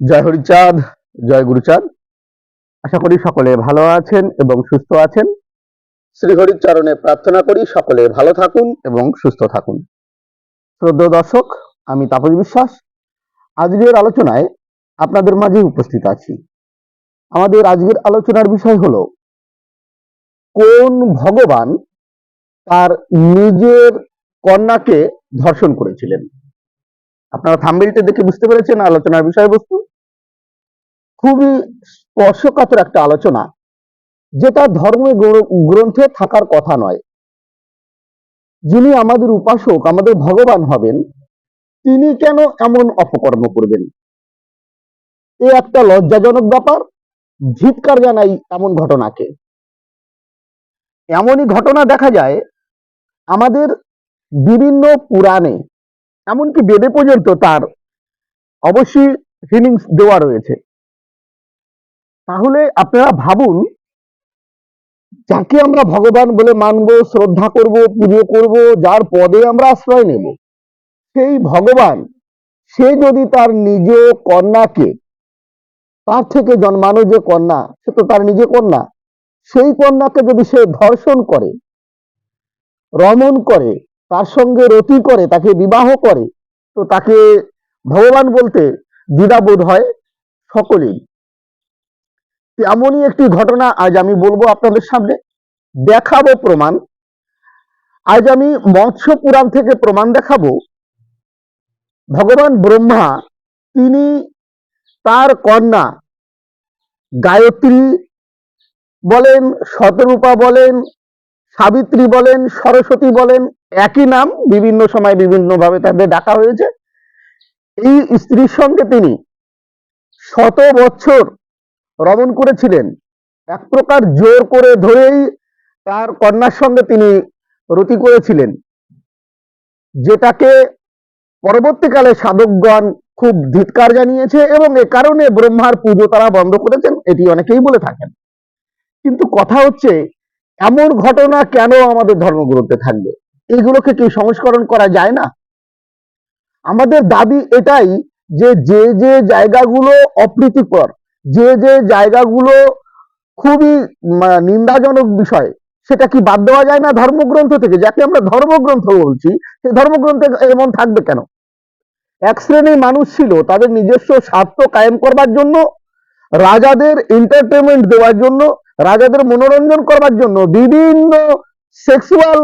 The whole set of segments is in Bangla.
জয় হরিচাঁদ জয় গুরুচাঁদ। আশা করি সকলে ভালো আছেন এবং সুস্থ আছেন। শ্রী হরির চরণে প্রার্থনা করি সকলে ভালো থাকুন এবং সুস্থ থাকুন। শ্রদ্ধেয় দর্শক আমি তাপস বিশ্বাস। আজকের আলোচনায় আপনাদের মাঝে উপস্থিত আছি। আমাদের আজকের আলোচনার বিষয় হলো কোন ভগবান তার নিজের কন্যাকে ধর্ষণ করেছিলেন? আপনারা থাম্বেলটা দেখে বুঝতে পেরেছেন আলোচনার বিষয়বস্তু। খুবই স্পর্শকাতর একটা আলোচনা, যেটা ধর্ম গ্রন্থে থাকার কথা নয়। যিনি আমাদের উপাসক, আমাদের ভগবান হবেন, তিনি কেন এমন অপকর্ম করবেন? এ একটা লজ্জাজনক ব্যাপার, ধিৎকার জানাই এমন ঘটনাকে। এমনই ঘটনা দেখা যায়, আমাদের বিভিন্ন পুরাণে, এমনকি বেদে পর্যন্ত তার অবশ্যই ফিলিংস দেওয়া রয়েছে। তাহলে আপনারা ভাবুন, যাকে আমরা ভগবান বলে মানব, শ্রদ্ধা করব, পুজো করব, যার পদে আমরা আশ্রয় নেব, সেই ভগবান, সে যদি তার নিজ কন্যাকে, তার থেকে জন্মানো যে কন্যা, সে তো তার নিজে কন্যা, সেই কন্যাকে যদি সে ধর্ষণ করে রমন করে, তার সঙ্গে রতি করে, তাকে বিবাহ করে, তো তাকে ভগবান বলতে দ্বিধাবোধ হয় সকলেই। এমনই একটি ঘটনা আজ আমি বলব আপনাদের সামনে। দেখাবো প্রমাণ। আজ আমি মৎস্য পুরাণ থেকে প্রমাণ দেখাবো। ভগবান ব্রহ্মা, তিনি তার কন্যা গায়ত্রী বলেন, শতরূপা বলেন, সাবিত্রী বলেন, সরস্বতী বলেন, একই নাম বিভিন্ন সময় বিভিন্ন ভাবে তাদের ডাকা হয়েছে। এই স্ত্রীর সঙ্গে তিনি শত বছর রমণ করেছিলেন। এক প্রকার জোর করে ধরেই তার কন্যার সঙ্গে তিনি রতি করেছিলেন। যেটাকে পরবর্তীকালে সাধকগণ খুব ধিৎকার জানিয়েছে এবং এ কারণে ব্রহ্মার পুজো তারা বন্ধ করেছেন, এটি অনেকেই বলে থাকেন। কিন্তু কথা হচ্ছে, এমন ঘটনা কেন আমাদের ধর্মগ্রন্থে থাকবে? এগুলোকে কি সংস্করণ করা যায় না? আমাদের দাবি এটাই যে যে যে জায়গাগুলো অপ্রীতিকর যে যে জায়গাগুলো খুবই নিন্দাজনক বিষয়, সেটা কি বাদ দেওয়া যায় না ধর্মগ্রন্থ থেকে? যাকে আমরা ধর্মগ্রন্থ বলছি, সেই ধর্মগ্রন্থে এমন থাকবে কেন? এক শ্রেণির মানুষ ছিল, তাদের নিজস্ব স্বার্থ কায়েম করবার জন্য, রাজাদের এন্টারটেনমেন্ট দেওয়ার জন্য, রাজাদের মনোরঞ্জন করবার জন্য বিভিন্ন সেক্সুয়াল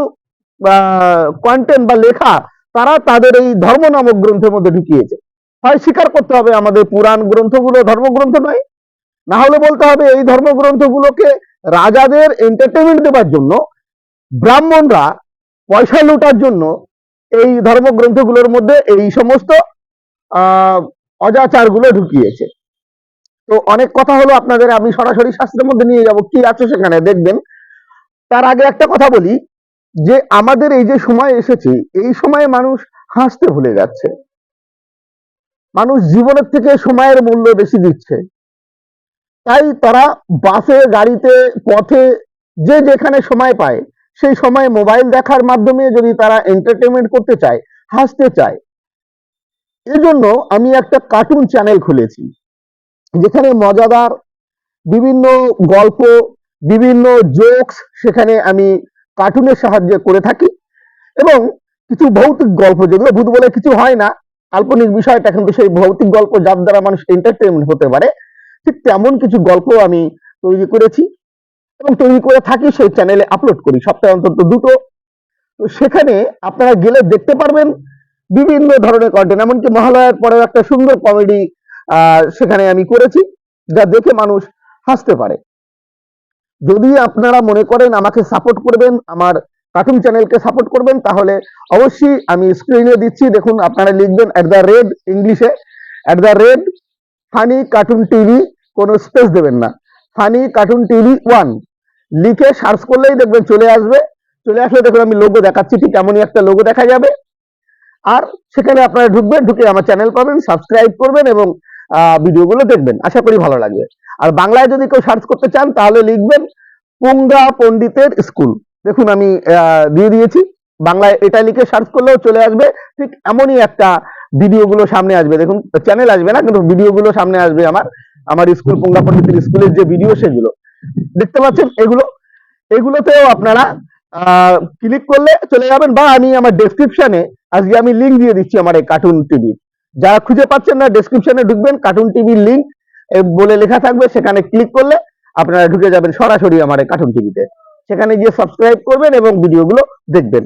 কন্টেন্ট বা লেখা তারা তাদের এই ধর্ম নামক গ্রন্থের মধ্যে ঢুকিয়েছে। হয় স্বীকার করতে হবে আমাদের পুরাণ গ্রন্থগুলো ধর্মগ্রন্থ নয় না হলে বলতে হবে এই ধর্মগ্রন্থগুলোকে রাজাদের এন্টারটেনমেন্ট দেওয়ার জন্য, ব্রাহ্মণরা পয়সা লুটার জন্য এই ধর্মগ্রন্থগুলোর মধ্যে এই সমস্ত আহ অজাচারগুলো ঢুকিয়েছে। তো অনেক কথা হলো আপনাদের, আমি সরাসরি শাস্ত্রের মধ্যে নিয়ে যাব, কি আছে সেখানে দেখবেন। তার আগে একটা কথা বলি, যে আমাদের এই যে সময় এসেছে, এই সময়ে মানুষ হাসতে ভুলে যাচ্ছে। মানুষ জীবনের থেকে সময়ের মূল্য বেশি দিচ্ছে। তাই তারা বাসে, গাড়িতে, পথে, যে যেখানে সময় পায়, সেই সময় মোবাইল দেখার মাধ্যমে যদি তারা এন্টারটেনমেন্ট করতে চায়, হাসতে চায়। এজন্য আমি একটা কার্টুন চ্যানেল খুলেছি। যেখানে মজাদার বিভিন্ন গল্প, বিভিন্ন জোকস সেখানে আমি কার্টুনের সাহায্যে করে থাকি এবং কিছু ভৌতিক গল্প, যেগুলো ভূত বলে কিছু হয় না, কাল্পনিক বিষয়টা কিন্তু সেই ভৌতিক গল্প যার দ্বারা মানুষ এন্টারটেনমেন্ট হতে পারে ঠিক তেমন কিছু গল্প আমি তৈরি করেছি এবং তৈরি করে থাকি সেই চ্যানেলে আপলোড করি, সপ্তাহে অন্তত দুটো। তো সেখানে আপনারা গেলে দেখতে পারবেন বিভিন্ন ধরনের কন্টেন্ট এমনকি মহালয়ার পরেও একটা সুন্দর কমেডি সেখানে আমি করেছি, যা দেখে মানুষ হাসতে পারে। যদি আপনারা মনে করেন আমাকে সাপোর্ট করবেন, আমার কার্টুন চ্যানেলকে সাপোর্ট করবেন, তাহলে অবশ্যই আমি স্ক্রিনে দিচ্ছি, দেখুন আপনারা লিখবেন অ্যাট দ্য রেড ইংলিশে at the red funny cartoon TV কোনো স্পেস দেবেন না। ফানি কার্টুন টিভি ওয়ান লিখে সার্চ করলেই দেখবেন চলে আসবে। চলে আসলে দেখুন আমি লোগো দেখাচ্ছি, ঠিক এমনই একটা লোগো দেখা যাবে। আর সেখানে আপনারা ঢুকবেন, ঢুকে আমার চ্যানেল পাবেন সাবস্ক্রাইব করবেন এবং ভিডিওগুলো দেখবেন। আশা করি ভালো লাগবে। আর বাংলায় যদি কেউ সার্চ করতে চান, তাহলে লিখবেন পুঙ্গা পণ্ডিতের স্কুল দেখুন আমি দিয়ে দিয়েছি। বাংলায় এটা লিখে সার্চ করলেও চলে আসবে। ঠিক এমনই একটা ভিডিওগুলো সামনে আসবে। দেখুন চ্যানেল আসবে না, কিন্তু ভিডিওগুলো সামনে আসবে আমার। আমার স্কুল পঙ্গা পণ্ডিতের স্কুলের যে ভিডিও সেগুলো। দেখতে পাচ্ছেন? এগুলো, এগুলোতেও আপনারা ক্লিক করলে চলে যাবেন বা আমি আমার ডেসক্রিপশনে আজকে আমি লিংক দিয়ে দিচ্ছি আমার এই কার্টুন টিভি যারা খুঁজে পাচ্ছেন না ডেসক্রিপশনে ঢুকবেন কার্টুন টিভির লিংক বলে লেখা থাকবে, সেখানে ক্লিক করলে আপনারা ঢুকে যাবেন সরাসরি আমার এই কার্টুন টিভিতে সেখানে গিয়ে সাবস্ক্রাইব করবেন এবং ভিডিওগুলো দেখবেন।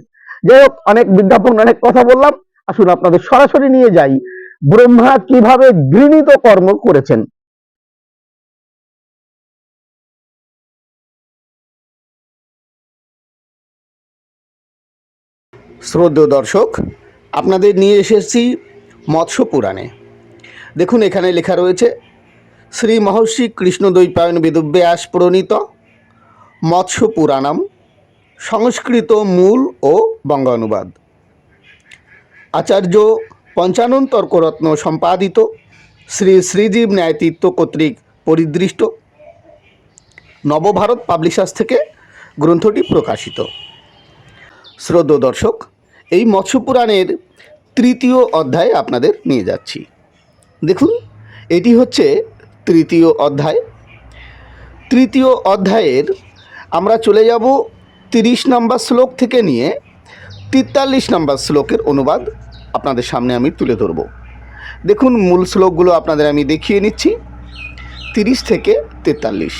যাই হোক, অনেক বিজ্ঞাপন, অনেক কথা বললাম। আসুন আপনাদের সরাসরি নিয়ে যাই। ব্রহ্মা কীভাবে ঘৃণিত কর্ম করেছেন? শ্রদ্ধেয় দর্শক, আপনাদের নিয়ে এসেছি মৎস্য পুরাণে। দেখুন, এখানে লেখা রয়েছে, শ্রী মহর্ষি কৃষ্ণদ্বৈপায়ন বেদব্যাস প্রণীত মৎস্য পুরাণম সংস্কৃত মূল ও বঙ্গানুবাদ। আচার্য পঞ্চানন তর্করত্ন সম্পাদিত শ্রী শ্রীজীব ন্যায়তীর্থ কর্তৃক পরিদৃষ্ট। নবভারত পাবলিশার্স থেকে গ্রন্থটি প্রকাশিত। শ্রদ্ধ দর্শক, এই মৎস্য পুরাণের তৃতীয় অধ্যায় আপনাদের নিয়ে যাচ্ছি। দেখুন, এটি হচ্ছে তৃতীয় অধ্যায়। তৃতীয় অধ্যায়ের আমরা চলে যাব তিরিশ নম্বর শ্লোক থেকে নিয়ে তেতাল্লিশ নম্বর শ্লোকের অনুবাদ আপনাদের সামনে আমি তুলে ধরব। দেখুন, মূল শ্লোকগুলো আপনাদের আমি দেখিয়ে নিচ্ছি। তিরিশ থেকে তেতাল্লিশ।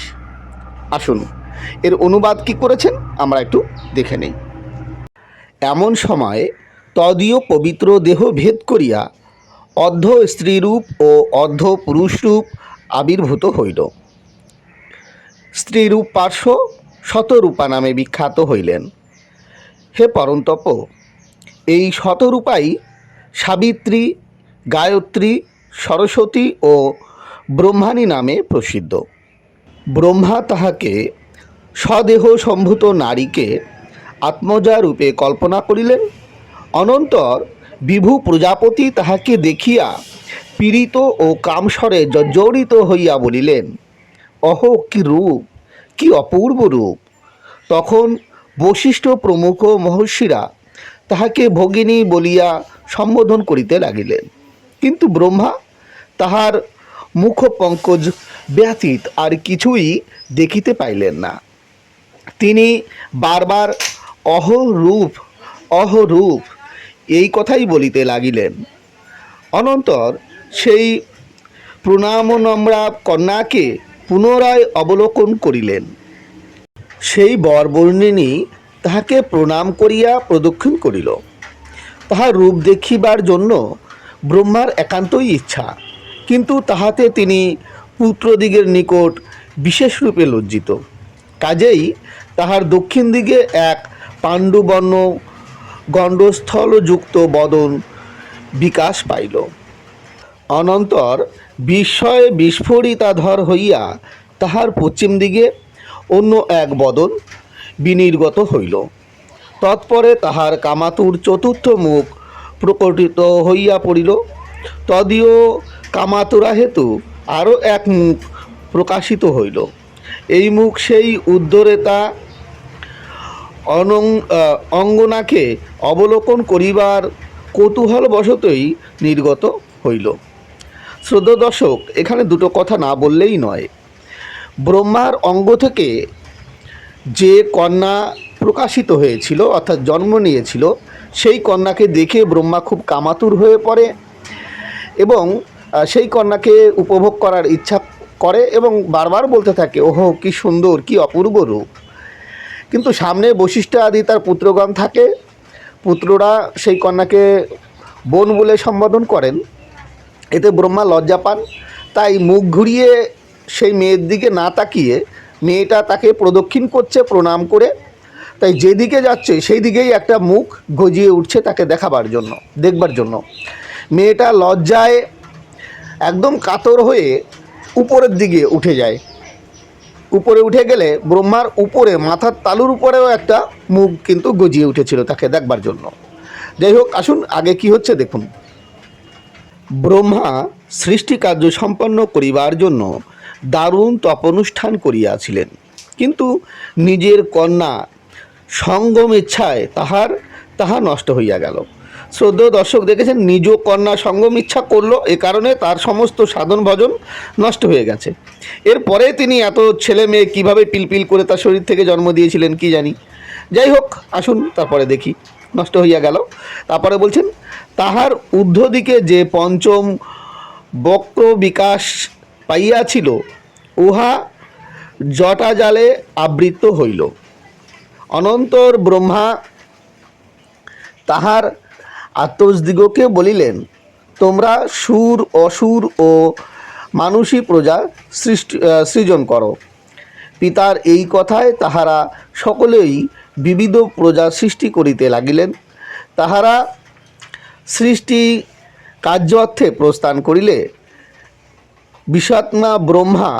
আসুন, এর অনুবাদ কি করেছেন? আমরা একটু দেখে নেই। এমন সময় তদীয় পবিত্র দেহ ভেদ করিয়া অর্ধ স্ত্রীরূপ ও অর্ধ পুরুষরূপ আবির্ভূত হইল। স্ত্রীরূপ পার্শ্ব শতরূপা নামে বিখ্যাত হইলেন। হে পরন্তপ, এই শতরূপাই সাবিত্রী, গায়ত্রী, সরস্বতী ও ব্রহ্মাণী নামে প্রসিদ্ধ। ব্রহ্মা তাহাকে স্বদেহ সম্ভূত নারীকে আত্মজা রূপে কল্পনা করিলেন। অনন্তর বিভু প্রজাপতি তাহাকে দেখিয়া পীড়িত ও কামস্বরে জর্জরিত হইয়া বলিলেন, অহ, কি রূপ, কি অপূর্ব রূপ! তখন বশিষ্ঠ প্রমুখ মহর্ষিরা তাহাকে ভগিনী বলিয়া সম্বোধন করিতে লাগিলেন। কিন্তু ব্রহ্মা তাহার মুখ পঙ্কজ ব্যতীত আর কিছুই দেখিতে পাইলেন না। তিনি বারবার অহরূপ অহরূপ এই কথাই বলিতে লাগিলেন। অনন্তর সেই প্রণামনম্রা কন্যাকে পুনরায় অবলোকন করিলেন। সেই বরবর্ণিনী তাহাকে প্রণাম করিয়া প্রদক্ষিণ করিল। তাহার রূপ দেখিবার জন্য ব্রহ্মার একান্তই ইচ্ছা, কিন্তু তাহাতে তিনি পুত্রদিগের নিকট বিশেষরূপে লজ্জিত। কাজেই তাহার দক্ষিণ দিকে এক পাণ্ডুবর্ণ গণ্ডস্থলযুক্ত বদন বিকাশ পাইল। অনন্তর বিস্ময়ে বিস্ফোরিতাধর হইয়া তাহার পশ্চিম দিকে অন্য এক বদন বিনির্গত হইল। তৎপরে তাহার কামাতুর চতুর্থ মুখ প্রকটিত হইয়া পড়িল। তদীয় কামাতুরা হেতু আরও এক মুখ প্রকাশিত হইল। এই মুখ সেই উদ্ধরেতা অনং অঙ্গনাকে অবলোকন করিবার কৌতূহলবশতই নির্গত হইল। শ্রদ্ধ দর্শক, এখানে দুটো কথা না বললেই নয়। ব্রহ্মার অঙ্গ থেকে যে কন্যা প্রকাশিত হয়েছিল, অর্থাৎ জন্ম নিয়েছিল, সেই কন্যাকে দেখে ব্রহ্মা খুব কামাতুর হয়ে পড়ে এবং সেই কন্যাকে উপভোগ করার ইচ্ছা করে এবং বারবার বলতে থাকে, ওহো, কি সুন্দর, কি অপূর্ব রূপ। কিন্তু সামনে বৈশিষ্ট্য আদি তার পুত্রগণ থাকে। পুত্ররা সেই কন্যাকে বোন বলে সম্বোধন করেন। এতে ব্রহ্মা লজ্জা পান। তাই মুখ ঘুরিয়ে সেই মেয়ের দিকে না তাকিয়ে মেয়েটা তাকে প্রদক্ষিণ করছে, প্রণাম করে। তাই যেদিকে যাচ্ছে সেই দিকেই একটা মুখ গজিয়ে উঠছে তাকে দেখাবার জন্য, দেখবার জন্য। মেয়েটা লজ্জায় একদম কাতর হয়ে উপরের দিকে উঠে যায়। উপরে উঠে গেলে ব্রহ্মার উপরে মাথার তালুর উপরেও একটা মুখ কিন্তু গজিয়ে উঠেছিল তাকে দেখবার জন্য। যাই হোক, আসুন আগে কি হচ্ছে দেখুন। ব্রহ্মা সৃষ্টি কার্য সম্পন্ন করিবার জন্য দারুণ তপনুষ্ঠান করিয়াছিলেন। কিন্তু নিজের কন্যা সঙ্গম ইচ্ছায় তাহার, তাহা নষ্ট হইয়া গেল। শ্রদ্ধেয় দর্শক দেখেছেন, নিজ কন্যা সঙ্গম ইচ্ছা করল, এ কারণে তার সমস্ত সাধন ভজন নষ্ট হয়ে গেছে। এরপরে তিনি এত ছেলে মেয়ে কীভাবে পিলপিল করে তার শরীর থেকে জন্ম দিয়েছিলেন কি জানি। যাই হোক, আসুন তারপরে দেখি, নষ্ট হইয়া গেল। তারপরে বলছেন, তাহার ঊর্ধ্ব দিকে যে পঞ্চম বক্র বিকাশ পাইয়াছিল, উহা জটাজালে আবৃত হইল। অনন্তর ব্রহ্মা তাহার আত্মজদিগকে বলিলেন, তোমরা সুর, অসুর ও মানুষী প্রজা সৃষ্টি সৃজন করো। পিতার এই কথায় তাহারা সকলেই বিবিধ প্রজা সৃষ্টি করিতে লাগিলেন। তাহারা সৃষ্টি কার্য অর্থে প্রস্থান করিলে বিষাত্মা ব্রহ্মা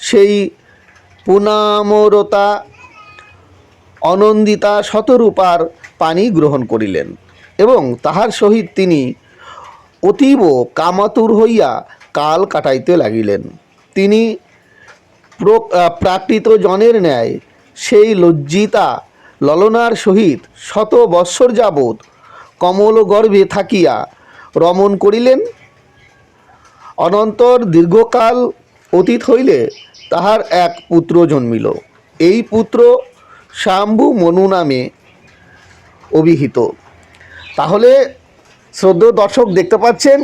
সেই পুনামরতা অনন্দিতা শতরূপার পানি গ্রহণ করিলেন। এবং তাহার সহিত তিনি অতীব কামাতুর হইয়া কাল কাটাইতে লাগিলেন। তিনি প্রাকৃত জনের ন্যায় সেই লজ্জিতা ললনার সহিত শত বৎসর যাবৎ কমল গর্ভে থাকিয়া রমণ করিলেন। অনন্তর দীর্ঘকাল অতীত হইলে তাহার এক পুত্র জন্মিল। এই পুত্র শাম্ভু মনু নামে অভিহিত। তাহলে শ্রদ্ধ দর্শক দেখতে পাচ্ছেন,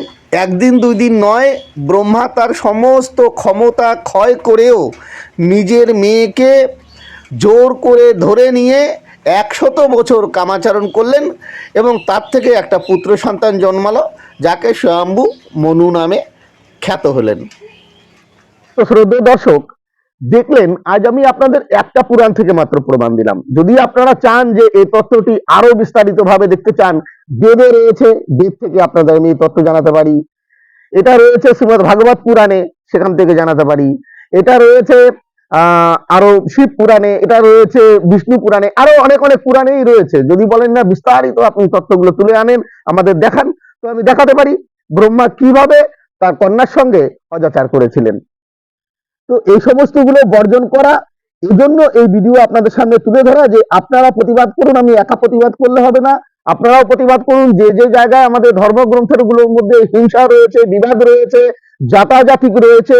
একদিন দুই দিন নয়, ব্রহ্মা তার সমস্ত ক্ষমতা ক্ষয় করেও নিজের মেয়েকে জোর করে ধরে নিয়ে একশত বছর কামাচরণ করলেন এবং তার থেকে একটা পুত্র সন্তান জন্মালো, যাকে স্বয়ম্ভু মনু নামে খ্যাত হলেন। তো শ্রদ্ধেয় দর্শক দেখলেন, আজ আমি আপনাদের একটা পুরাণ থেকে মাত্র প্রমাণ দিলাম। যদি আপনারা চান যে এই তত্ত্বটি আরও বিস্তারিত ভাবে দেখতে চান, বেদে রয়েছে, বেদ থেকে আপনাদের আমি এই তত্ত্ব জানাতে পারি। এটা রয়েছে শ্রীমদ ভাগবত পুরাণে, সেখান থেকে জানাতে পারি। এটা রয়েছে আহ আরও শিব পুরাণে, এটা রয়েছে বিষ্ণু পুরাণে আরও অনেক অনেক পুরাণেই রয়েছে। যদি বলেন না বিস্তারিত, আপনি তত্ত্বগুলো তুলে আনেন, আমাদের দেখান। তো আমি দেখাতে পারি, ব্রহ্মা কীভাবে তার কন্যার সঙ্গে অজাচার করেছিলেন। তো এই সমস্তগুলো বর্জন করা এই জন্য এই ভিডিও আপনাদের সামনে তুলে ধরা যে আপনারা প্রতিবাদ করুন, আমি একা প্রতিবাদ করলে হবে না। আপনারাও প্রতিবাদ করুন, যে যে জায়গায় আমাদের ধর্মগ্রন্থেরগুলোর মধ্যে হিংসা রয়েছে, বিবাদ রয়েছে জাতাজাতি রয়েছে,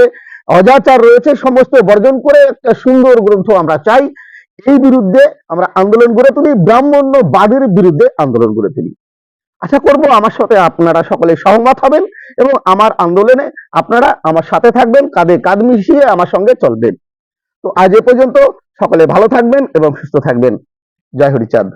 অজাচার রয়েছে, সমস্ত বর্জন করে একটা সুন্দর গ্রন্থ আমরা চাই। এই বিরুদ্ধে আমরা আন্দোলন গড়ে তুলি ব্রাহ্মণ্যবাদের বিরুদ্ধে আন্দোলন গড়ে তুলি। আশা করব আমার সাথে আপনারা সকলে সহমত হবেন এবং আমার আন্দোলনে আপনারা আমার সাথে থাকবেন, কাঁধে কাঁধ মিশিয়ে আমার সঙ্গে চলবেন। তো আজ এ পর্যন্ত সকলে ভালো থাকবেন এবং সুস্থ থাকবেন। জয় হরিচাঁদ।